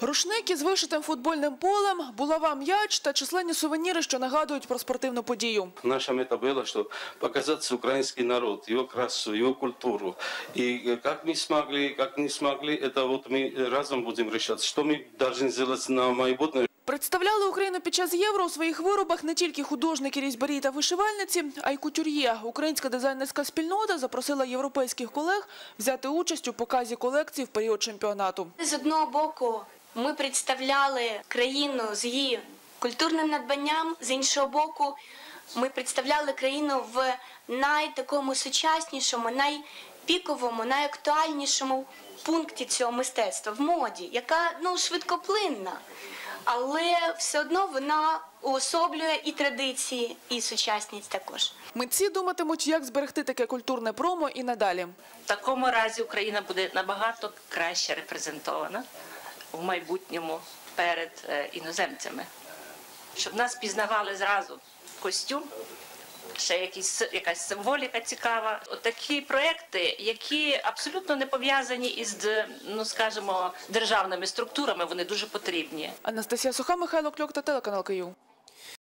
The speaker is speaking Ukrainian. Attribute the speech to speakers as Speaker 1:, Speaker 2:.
Speaker 1: Рушники з вишитим футбольним полем, булава м'яч та численні сувеніри, що нагадують про спортивну подію.
Speaker 2: Наша мета была, что показать украинский народ, его красу, его культуру. И э, как мы смогли, как не смогли, это вот мы разом будем решать, что мы должны сделать на майбутнее.
Speaker 1: Представляли Україну під час євро у своїх виробах не тільки художники, різьбарі та вишивальниці, а й кутюр'є. Українська дизайнерська спільнота запросила європейських колег взяти участь у показі колекцій в період чемпіонату.
Speaker 3: З одного боку, ми представляли країну з її культурним надбанням, з іншого боку, ми представляли країну в найтакому сучаснішому, найпіковому, найактуальнішому пункті цього мистецтва в моді, яка ну швидкоплинна, але все одно вона уособлює і традиції, і сучасність також.
Speaker 1: Митці думатимуть, як зберегти таке культурне промо і надалі.
Speaker 4: В такому разі Україна буде набагато краще репрезентована в майбутньому перед е, іноземцями, щоб нас пізнавали зразу костюм. Ще якісь, якась символіка цікава. Такі проекти, які абсолютно не пов'язані із, ну скажімо, державними структурами, вони дуже потрібні.
Speaker 1: Анастасія Суха, Михайло Кльок та телеканал Київ.